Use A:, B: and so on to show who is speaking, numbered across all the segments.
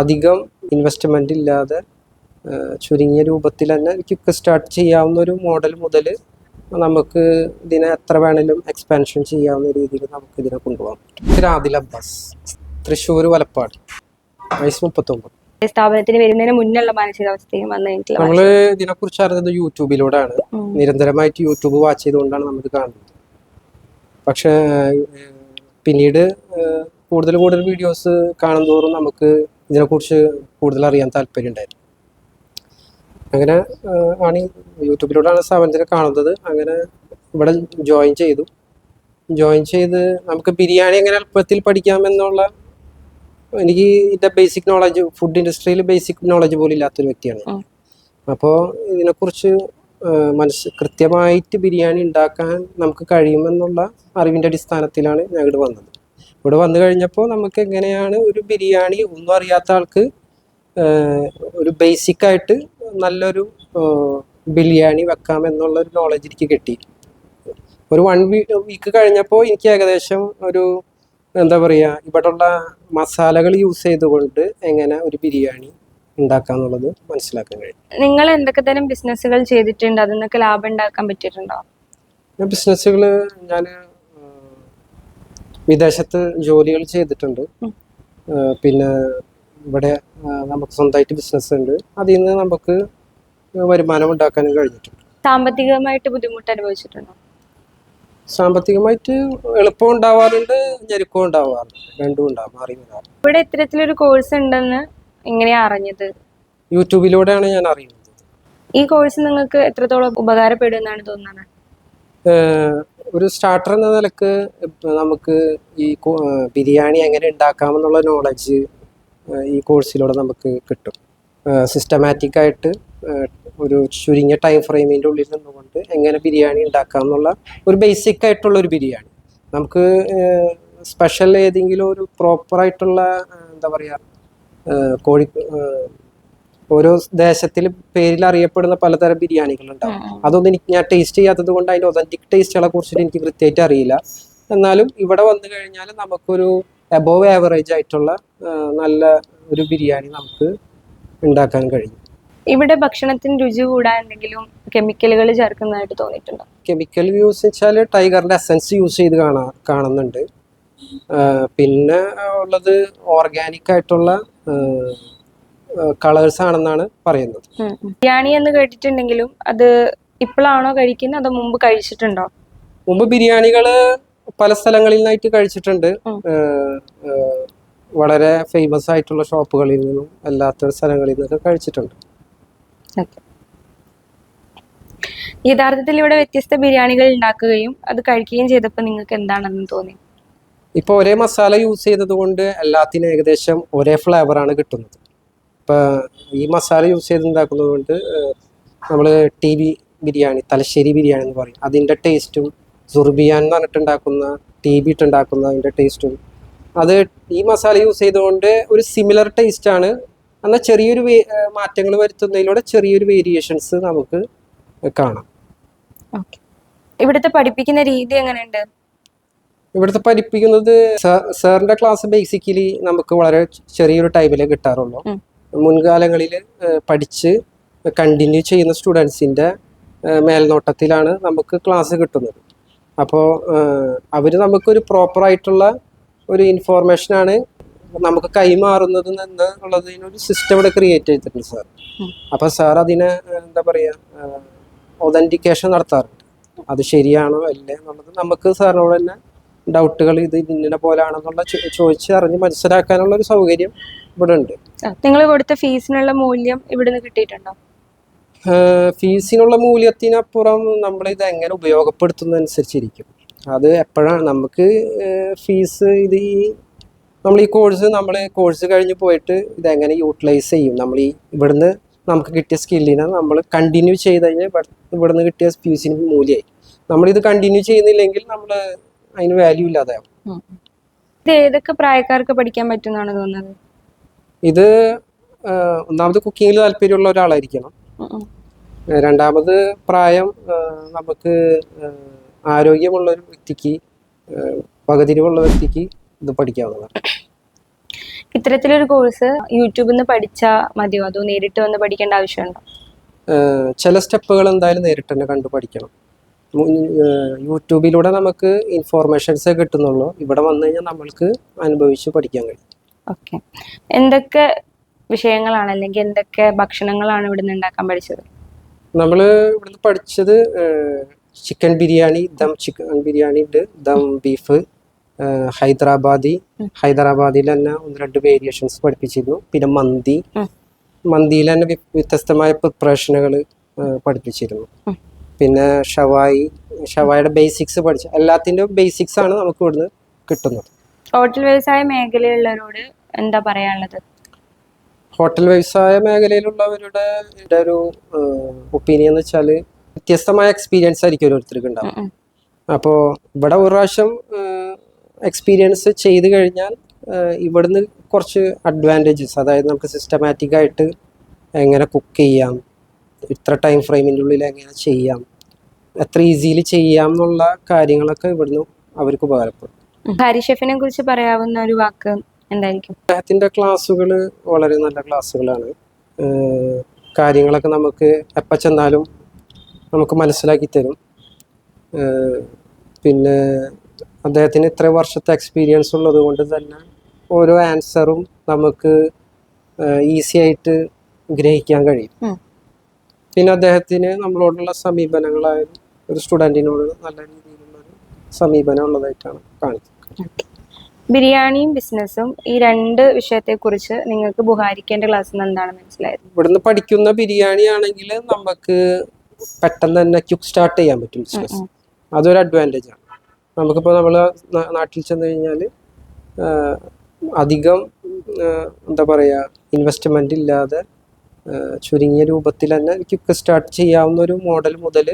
A: അധികം ഇൻവെസ്റ്റ്മെന്റ് ഇല്ലാതെ ചുരുങ്ങിയ രൂപത്തിൽ തന്നെ ക്വിക്ക് സ്റ്റാർട്ട് ചെയ്യാവുന്ന ഒരു മോഡൽ മുതൽ നമുക്ക് ഇതിനെ എത്ര വേണേലും എക്സ്പാൻഷൻ ചെയ്യാവുന്ന രീതിയിൽ നമുക്ക് ഇതിനെ കൊണ്ടുപോകാം ആദിൽ അബ്ബാസ് തൃശ്ശൂർ വലപ്പാട് വയസ്സ് മുപ്പത്തൊമ്പത്.
B: സ്ഥാപനത്തിന് വരുന്നതിന് മുന്നുള്ള മാനസികാവസ്ഥയും വന്നു കഴിഞ്ഞിട്ടുള്ള
A: നമ്മൾ ഇതിനെക്കുറിച്ച് അറിഞ്ഞത് യൂട്യൂബിലൂടെയാണ്. നിരന്തരമായിട്ട് യൂട്യൂബ് വാച്ച് ചെയ്തുകൊണ്ടാണ് നമുക്ക് കാണുന്നത്. പക്ഷേ പിന്നീട് കൂടുതൽ കൂടുതൽ വീഡിയോസ് കാണുന്തോറും നമുക്ക് ഇതിനെക്കുറിച്ച് കൂടുതൽ അറിയാൻ താല്പര്യം ഉണ്ടായിരുന്നു അങ്ങനെ ആണ് യൂട്യൂബിലൂടെയാണ് സ്ഥാപനത്തിനെ കാണുന്നത്. അങ്ങനെ ഇവിടെ ജോയിൻ ചെയ്തു. ജോയിൻ ചെയ്ത് നമുക്ക് ബിരിയാണി എങ്ങനെ എളുപ്പത്തിൽ പഠിക്കാമെന്നുള്ള എനിക്ക് ഇതിന്റെ ബേസിക് നോളജ് ഫുഡ് ഇൻഡസ്ട്രിയിൽ ബേസിക് നോളജ് പോലും ഇല്ലാത്തൊരു വ്യക്തിയാണ് അപ്പോൾ ഇതിനെക്കുറിച്ച് മനസ്സ് കൃത്യമായിട്ട് ബിരിയാണി ഉണ്ടാക്കാൻ നമുക്ക് കഴിയുമെന്നുള്ള അറിവിന്റെ അടിസ്ഥാനത്തിലാണ് ഞാൻ ഇവിടെ വന്നത്. ഇവിടെ വന്നു കഴിഞ്ഞപ്പോൾ നമുക്ക് എങ്ങനെയാണ് ഒരു ബിരിയാണി ഒന്നും അറിയാത്ത ആൾക്ക് ഒരു ബേസിക് ആയിട്ട് നല്ലൊരു ബിരിയാണി വെക്കാം എന്നുള്ള ഒരു നോളജ് എനിക്ക് കിട്ടി. ഒരു വൺ വീക്ക് കഴിഞ്ഞപ്പോൾ എനിക്ക് ഏകദേശം ഒരു എന്താ പറയുക ഇവിടെയുള്ള മസാലകൾ യൂസ് ചെയ്തുകൊണ്ട് എങ്ങനെ ഒരു ബിരിയാണി ഉണ്ടാക്കാന്നുള്ളത് മനസ്സിലാക്കാൻ കഴിയും
B: നിങ്ങൾ എന്തൊക്കെ തരം ബിസിനസ്സുകൾ ചെയ്തിട്ടുണ്ട്? അതിൽ നിന്നൊക്കെ ലാഭം ഉണ്ടാക്കാൻ പറ്റിയിട്ടുണ്ടോ?
A: ബിസിനസ്സുകൾ ഞാൻ വിദേശത്ത് ജോലികൾ ചെയ്തിട്ടുണ്ട്. പിന്നെ ഇവിടെ നമുക്ക് സ്വന്തമായിട്ട് ബിസിനസ് ഉണ്ട്. അതിൽ നിന്ന് നമുക്ക് വരുമാനം ഉണ്ടാക്കാനും കഴിഞ്ഞിട്ടുണ്ട്.
B: സാമ്പത്തികമായിട്ട് ബുദ്ധിമുട്ട് അനുഭവിച്ചിട്ടുണ്ടോ?
A: സാമ്പത്തികമായിട്ട് എളുപ്പം ഉണ്ടാവാറുണ്ട് ഞെരുക്കം ഉണ്ടാവാറുണ്ട്. രണ്ടും ഉണ്ടാവും മാറി
B: ഇവിടെ ഇത്തരത്തിലൊരു കോഴ്സ് ഉണ്ടെന്ന് എങ്ങനെയാ അറിഞ്ഞത്?
A: യൂട്യൂബിലൂടെയാണ് ഞാൻ അറിയുന്നത്.
B: ഈ കോഴ്സ് നിങ്ങൾക്ക് എത്രത്തോളം ഉപകാരപ്പെടും എന്നാണ് തോന്നുന്നത്?
A: ഒരു സ്റ്റാർട്ടർ എന്ന നിലയ്ക്ക് നമുക്ക് ഈ ബിരിയാണി എങ്ങനെ ഉണ്ടാക്കാമെന്നുള്ള നോളജ് ഈ കോഴ്സിലൂടെ നമുക്ക് കിട്ടും. സിസ്റ്റമാറ്റിക് ആയിട്ട് ഒരു ചുരുങ്ങിയ ടൈം ഫ്രെയിമിന്റെ ഉള്ളിൽ നിന്നുകൊണ്ട് എങ്ങനെ ബിരിയാണി ഉണ്ടാക്കാം എന്നുള്ള ഒരു ബേസിക് ആയിട്ടുള്ള ഒരു ബിരിയാണി. നമുക്ക് സ്പെഷ്യൽ ഏതെങ്കിലും ഒരു പ്രോപ്പറായിട്ടുള്ള എന്താ പറയുക കോഴി ഓരോ ദേശത്തിൽ പേരിൽ അറിയപ്പെടുന്ന പലതരം ബിരിയാണികൾ ഉണ്ടാവും അതൊന്നും എനിക്ക് ഞാൻ ടേസ്റ്റ് ചെയ്യാത്തത് കൊണ്ട് അതിന്റെ ഒതന്റിക് ടേസ്റ്റുകളെ കുറിച്ചിട്ട് എനിക്ക് കൃത്യമായിട്ട് അറിയില്ല. എന്നാലും ഇവിടെ വന്നു കഴിഞ്ഞാൽ നമുക്കൊരു അബോവ് ആവറേജ് ആയിട്ടുള്ള നല്ല ഒരു ബിരിയാണി നമുക്ക് ഉണ്ടാക്കാൻ കഴിയും.
B: ഇവിടെ ഭക്ഷണത്തിന് രുചി കൂടാൻ എന്തെങ്കിലും കെമിക്കലുകൾ ചേർക്കുന്നതായിട്ട് തോന്നിയിട്ടുണ്ടോ?
A: കെമിക്കൽ യൂസ് വെച്ചാൽ ടൈഗറിന്റെ എസൻസ് യൂസ് ചെയ്ത് കാണാ കാണുന്നുണ്ട്. പിന്നെ ഉള്ളത് ഓർഗാനിക് ആയിട്ടുള്ള കളേഴ്സ് ആണെന്നാണ് പറയുന്നത്.
B: ബിരിയാണി എന്ന് കേട്ടിട്ടുണ്ടെങ്കിലും അത് ഇപ്പോഴാണോ കഴിക്കുന്നത് അതോ മുമ്പ് കഴിച്ചിട്ടുണ്ടോ?
A: മുമ്പ് ബിരിയാണികൾ പല സ്ഥലങ്ങളിൽ നിന്നായിട്ട് കഴിച്ചിട്ടുണ്ട്. വളരെ ഫേമസ് ആയിട്ടുള്ള ഷോപ്പുകളിൽ നിന്നും അല്ലാത്ത സ്ഥലങ്ങളിൽ നിന്നൊക്കെ കഴിച്ചിട്ടുണ്ട്.
B: യഥാർത്ഥത്തിൽ ഇവിടെ വ്യത്യസ്ത ബിരിയാണികൾ ഉണ്ടാക്കുകയും അത് കഴിക്കുകയും ചെയ്തപ്പോൾ നിങ്ങൾക്ക് എന്താണെന്ന് തോന്നി?
A: ഇപ്പോൾ ഒരേ മസാല യൂസ് ചെയ്തത് കൊണ്ട് എല്ലാത്തിനും ഏകദേശം ഒരേ ഫ്ലേവർ ആണ് കിട്ടുന്നത്. ഇപ്പം ഈ മസാല യൂസ് ചെയ്ത് ഉണ്ടാക്കുന്നത് കൊണ്ട് നമ്മൾ ടി ബി ബിരിയാണി തലശ്ശേരി ബിരിയാണി എന്ന് പറയും. അതിന്റെ ടേസ്റ്റും സുർബിയാൻ എന്ന് പറഞ്ഞിട്ടുണ്ടാക്കുന്ന ടി ബി ഇട്ടുണ്ടാക്കുന്ന അതിന്റെ ടേസ്റ്റും. അത് ഈ മസാല യൂസ് ചെയ്തുകൊണ്ട് ഒരു സിമിലർ ടേസ്റ്റ് ആണ്. എന്നാൽ ചെറിയൊരു മാറ്റങ്ങൾ വരുത്തുന്നതിലൂടെ ചെറിയൊരു വേരിയേഷൻസ് നമുക്ക് കാണാം.
B: ഇവിടുത്തെ പഠിപ്പിക്കുന്ന രീതി എങ്ങനെയുണ്ട്?
A: ഇവിടുത്തെ പഠിപ്പിക്കുന്നത് സാറിന്റെ ക്ലാസ് ബേസിക്കലി നമുക്ക് വളരെ ചെറിയൊരു ടൈമിലേ കിട്ടാറുള്ളൂ. മുൻകാലങ്ങളിൽ പഠിച്ച് കണ്ടിന്യൂ ചെയ്യുന്ന സ്റ്റുഡൻസിന്റെ മേൽനോട്ടത്തിലാണ് നമുക്ക് ക്ലാസ് കിട്ടുന്നത്. അപ്പോൾ അവർ നമുക്കൊരു പ്രോപ്പറായിട്ടുള്ള ഒരു ഇൻഫോർമേഷനാണ് നമുക്ക് കൈമാറുന്നത് എന്നുള്ളതിനൊരു സിസ്റ്റം ഇവിടെ ക്രിയേറ്റ് ചെയ്തിട്ടുണ്ട് സാർ. അപ്പോൾ സാർ അതിനെ എന്താ പറയുക ഒതന്റിക്കേഷൻ നടത്താറുണ്ട്. അത് ശരിയാണോ അല്ലേ എന്നുള്ളത് നമുക്ക് സാറിനോട് തന്നെ ഡൗട്ടുകൾ ഇത് ഇന്ന പോലാണെന്നുള്ള ചോദിച്ച് അറിഞ്ഞ് മനസ്സിലാക്കാനുള്ള ഒരു സൗകര്യം ഇവിടെ ഉണ്ട്
B: നിങ്ങൾ കൊടുത്ത ഫീസിനുള്ള മൂല്യം ഇവിടുന്ന് കിട്ടിയിട്ടുണ്ടോ?
A: ഫീസിനുള്ള മൂല്യത്തിനപ്പുറം നമ്മൾ ഇത് എങ്ങനെ ഉപയോഗപ്പെടുത്തുന്നതനുസരിച്ചിരിക്കും. അത് എപ്പോഴാണ് നമുക്ക് ഫീസ് ഇത് ഈ നമ്മൾ ഈ കോഴ്സ് നമ്മൾ കോഴ്സ് കഴിഞ്ഞ് പോയിട്ട് ഇതെങ്ങനെ യൂട്ടിലൈസ് ചെയ്യും? നമ്മൾ ഈ ഇവിടുന്ന് നമുക്ക് കിട്ടിയ സ്കില്ലിനെ നമ്മൾ കണ്ടിന്യൂ ചെയ്ത് കഴിഞ്ഞാൽ ഇവിടെ- ഇവിടുന്ന് കിട്ടിയ ഫീസിന് മൂല്യമായി നമ്മളിത് കണ്ടിന്യൂ ചെയ്യുന്നില്ലെങ്കിൽ നമ്മൾ അതിന് വാല്യൂ ഇല്ലാതാവും.
B: ഇത് ഏതൊക്കെ പ്രായക്കാർക്ക് പഠിക്കാൻ പറ്റുമെന്നാണ് തോന്നുന്നത്?
A: ഇത് ഒന്നാമത് കുക്കിങ്ങിൽ താല്പര്യമുള്ള ഒരാളായിരിക്കണം. രണ്ടാമത് പ്രായം നമുക്ക് ആരോഗ്യമുള്ള ഒരു വ്യക്തിക്ക് പകുതിരിവുള്ള വ്യക്തിക്ക് ഇത് പഠിക്കാവുന്നതാണ്.
B: ഇത്തരത്തിലൊരു കോഴ്സ് യൂട്യൂബിൽ നിന്ന് പഠിച്ചാൽ മതിയോ? അതോ നേരിട്ട് വന്ന് പഠിക്കേണ്ട ആവശ്യമുണ്ടോ?
A: ചില സ്റ്റെപ്പുകൾ എന്തായാലും നേരിട്ട് തന്നെ കണ്ടു പഠിക്കണം. യൂട്യൂബിലൂടെ നമുക്ക് ഇൻഫോർമേഷൻസേ കിട്ടുന്നുള്ളൂ. ഇവിടെ വന്നു കഴിഞ്ഞാൽ നമ്മൾക്ക് അനുഭവിച്ച് പഠിക്കാൻ കഴിയും.
B: ഓക്കെ എന്തൊക്കെ വിഷയങ്ങളാണ് അല്ലെങ്കിൽ എന്തൊക്കെ ഭക്ഷണങ്ങളാണ് ഇവിടുന്ന് ഉണ്ടാക്കാൻ പഠിച്ചത്?
A: നമ്മൾ ഇവിടുന്ന് പഠിച്ചത് ചിക്കൻ ബിരിയാണി ദം ചിക്കൻ ബിരിയാണി ഉണ്ട് ദം ബീഫ് ഹൈദരാബാദി. ഹൈദരാബാദിൽ തന്നെ ഒന്ന് രണ്ട് വേരിയേഷൻസ് പഠിപ്പിച്ചിരുന്നു. പിന്നെ മന്തി. മന്തിയിൽ തന്നെ വ്യത്യസ്തമായ പ്രിപ്പറേഷനുകൾ പഠിപ്പിച്ചിരുന്നു. പിന്നെ ഷവായി ഷവായുടെ ബേസിക്സ് പഠിച്ചു എല്ലാത്തിന്റെ ബേസിക്സ് ആണ് നമുക്ക് ഇവിടുന്ന് കിട്ടുന്നത്.
B: ഹോട്ടൽ വ്യവസായ മേഖലയിലുള്ളവരോട് എന്താ പറയാനുള്ളത്?
A: ഹോട്ടൽ വ്യവസായ മേഖലയിലുള്ളവരുടെ ഒരു ഒപ്പീനിയൻ എന്ന് വെച്ചാൽ വ്യത്യസ്തമായ എക്സ്പീരിയൻസ് ആയിരിക്കും ഓരോരുത്തർക്ക് ഉണ്ടാവും. അപ്പോൾ ഇവിടെ ഒരു പ്രാവശ്യം എക്സ്പീരിയൻസ് ചെയ്ത് കഴിഞ്ഞാൽ ഇവിടുന്ന് കുറച്ച് അഡ്വാന്റേജസ് അതായത് നമുക്ക് സിസ്റ്റമാറ്റിക് ആയിട്ട് എങ്ങനെ കുക്ക് ചെയ്യാം ഇത്ര ടൈം ഫ്രെയിമിന്റെ ഉള്ളിൽ എങ്ങനെ ചെയ്യാം എത്ര ഈസിയിൽ ചെയ്യാം എന്നുള്ള കാര്യങ്ങളൊക്കെ ഇവിടുന്ന് അവർക്ക് ഉപകാരപ്പെടും.
B: ഹരി ഷെഫിനെ കുറിച്ച് പറയാവുന്ന ഒരു വാക്ക് എന്തായിരിക്കും?
A: അദ്ദേഹത്തിന്റെ ക്ലാസ്സുകൾ വളരെ നല്ല ക്ലാസ്സുകളാണ്. കാര്യങ്ങളൊക്കെ നമുക്ക് എപ്പോൾ ചെന്നാലും നമുക്ക് മനസ്സിലാക്കി തരും. പിന്നെ അദ്ദേഹത്തിന് ഇത്ര വർഷത്തെ എക്സ്പീരിയൻസ് ഉള്ളത് കൊണ്ട് തന്നെ ഓരോ ആൻസറും നമുക്ക് ഈസി ആയിട്ട് ഗ്രഹിക്കാൻ കഴിയും. പിന്നെ അദ്ദേഹത്തിന് നമ്മളോടുള്ള സമീപനങ്ങളായാലും ഒരു സ്റ്റുഡന്റിനോട് നല്ല രീതിയിലുള്ള ഒരു സമീപനം ഉള്ളതായിട്ടാണ് കാണിക്കുന്നത്
B: ബിരിയാണിയും ബിസിനസ്സും ഈ രണ്ട് വിഷയത്തെ കുറിച്ച് നിങ്ങൾക്ക് ബുഹാരിക്കേണ്ട ക്ലാസ് എന്താണ് മനസ്സിലായത്?
A: ഇവിടുന്ന് പഠിക്കുന്ന ബിരിയാണി ആണെങ്കിൽ നമുക്ക് പെട്ടെന്ന് തന്നെ ക്യുക്ക് സ്റ്റാർട്ട് ചെയ്യാൻ പറ്റും ബിസിനസ്. അതൊരു അഡ്വാന്റേജ് ആണ്. നമുക്കിപ്പോൾ നമ്മൾ നാട്ടിൽ ചെന്ന് കഴിഞ്ഞാൽ അധികം എന്താ പറയുക ഇൻവെസ്റ്റ്മെന്റ് ഇല്ലാതെ ചുരുങ്ങിയ രൂപത്തിൽ തന്നെ ക്യുക്ക് സ്റ്റാർട്ട് ചെയ്യാവുന്ന ഒരു മോഡൽ മുതൽ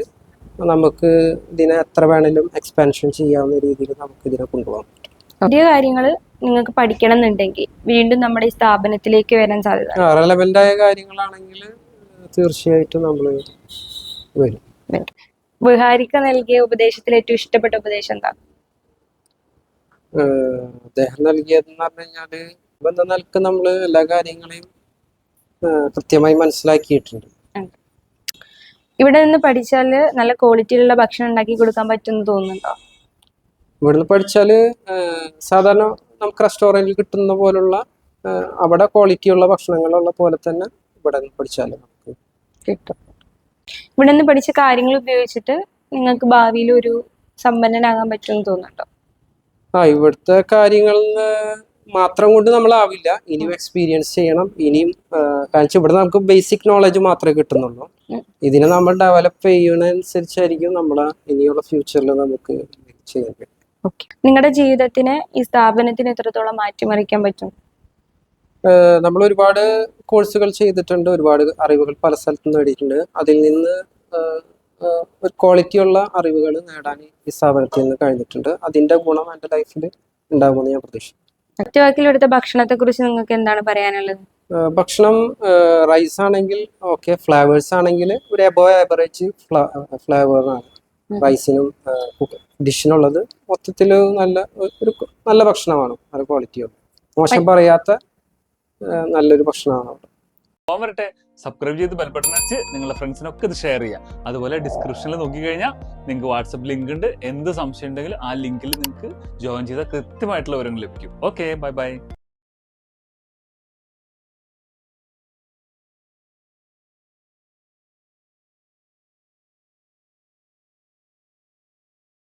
A: നമുക്ക് ഇതിനെ എത്ര വേണേലും എക്സ്പാൻഷൻ ചെയ്യാവുന്ന രീതിയിൽ നമുക്ക് ഇതിനെ കൊണ്ടുപോകാം
B: പുതിയ കാര്യങ്ങൾ നിങ്ങൾക്ക് പഠിക്കണം എന്നുണ്ടെങ്കിൽ വീണ്ടും നമ്മുടെ ഈ സ്ഥാപനത്തിലേക്ക് വരാൻ സാധ്യത.
A: റെലവെന്റ് ആയ കാര്യങ്ങളാണെങ്കിൽ തീർച്ചയായിട്ടും നമ്മൾ വരും.
B: ബുഹാരിക്ക നൽകിയ ഉപദേശത്തിൽ ഏറ്റവും ഇഷ്ടപ്പെട്ട ഉപദേശം എന്താ?
A: അദ്ദേഹം നൽകിയതെന്ന് പറഞ്ഞു കഴിഞ്ഞാൽ ബന്ധ നിലയ്ക്ക് നമ്മൾ എല്ലാ കാര്യങ്ങളെയും കൃത്യമായി മനസ്സിലാക്കിയിട്ടുണ്ട്.
B: ഇവിടെ നിന്ന് പഠിച്ചാൽ നല്ല ക്വാളിറ്റിയിലുള്ള ഭക്ഷണം ഉണ്ടാക്കി കൊടുക്കാൻ പറ്റുമെന്ന് തോന്നുന്നുണ്ടോ?
A: ഇവിടുന്ന് പഠിച്ചാൽ ഏഹ് സാധാരണ നമുക്ക് റെസ്റ്റോറന്റിൽ കിട്ടുന്ന പോലുള്ള അവിടെ ക്വാളിറ്റിയുള്ള ഭക്ഷണങ്ങളുള്ള പോലെ തന്നെ ഇവിടെ നിന്ന് പഠിച്ചാൽ നമുക്ക്
B: കിട്ടും. ഇവിടെ നിന്ന് പഠിച്ച കാര്യങ്ങൾ ഉപയോഗിച്ചിട്ട് നിങ്ങൾക്ക് ഭാവിയിൽ ഒരു സമ്പന്നനാകാൻ പറ്റുമെന്ന് തോന്നുന്നുണ്ടോ?
A: ആ ഇവിടുത്തെ കാര്യങ്ങൾ മാത്രം കൊണ്ട് നമ്മളാവില്ല ഇനിയും എക്സ്പീരിയൻസ് ചെയ്യണം. ഇനിയും കാരണം ഇവിടെ നമുക്ക് ബേസിക് നോളജ് മാത്രമേ കിട്ടുന്നുള്ളൂ. ഇതിനെ നമ്മൾ ഡെവലപ്പ് ചെയ്യുന്നതനുസരിച്ചായിരിക്കും നമ്മളെ ഇനിയുള്ള ഫ്യൂച്ചറിൽ നമുക്ക് ചെയ്യാൻ പറ്റും
B: നിങ്ങളുടെ ജീവിതത്തിന് ഈ സ്ഥാപനത്തിന് എത്രത്തോളം മാറ്റിമറിക്കാൻ പറ്റും?
A: നമ്മൾ ഒരുപാട് കോഴ്സുകൾ ചെയ്തിട്ടുണ്ട് ഒരുപാട് അറിവുകൾ പല സ്ഥലത്തും നേടിയിട്ടുണ്ട്. അതിൽ നിന്ന് ഒരു ക്വാളിറ്റി ഉള്ള ക്വാളിറ്റിയുള്ള അറിവുകൾ നേടാൻ ഈ സ്ഥാപനത്തിൽ നിന്ന് കഴിഞ്ഞിട്ടുണ്ട്. അതിന്റെ ഗുണം എന്റെ ലൈഫിൽ ഉണ്ടാകുമെന്ന് ഞാൻ പ്രതീക്ഷിക്കുന്നു.
B: ഒറ്റ ഭക്ഷണത്തെ കുറിച്ച് നിങ്ങൾക്ക് എന്താണ് പറയാനുള്ളത്?
A: ഭക്ഷണം റൈസ് ആണെങ്കിൽ ഓക്കെ ഫ്ലേവേഴ്സ് ആണെങ്കിൽ ഒരു എബോ ആവറേജ് ഫ്ലേവറാണ് റൈസിനും ഡിഷിനുള്ളത് മൊത്തത്തിൽ നല്ല ഒരു നല്ല ഭക്ഷണമാണ്. നല്ല ക്വാളിറ്റിയുള്ള മോശം പറയാത്ത നല്ലൊരു ഭക്ഷണമാണ് അവിടെ.
C: സബ്സ്ക്രൈബ് ചെയ്ത് ബെൽബട്ടൺ വെച്ച് നിങ്ങളുടെ ഫ്രണ്ട്സിനൊക്കെ ഇത് ഷെയർ ചെയ്യാം. അതുപോലെ ഡിസ്ക്രിപ്ഷനിൽ നോക്കിക്കഴിഞ്ഞാൽ നിങ്ങൾക്ക് വാട്സപ്പ് ലിങ്ക് ഉണ്ട്. എന്ത് സംശയം ഉണ്ടെങ്കിലും ആ ലിങ്കിൽ നിങ്ങൾക്ക് ജോയിൻ ചെയ്താൽ കൃത്യമായിട്ടുള്ള വിവരങ്ങൾ ലഭിക്കും. Okay bye bye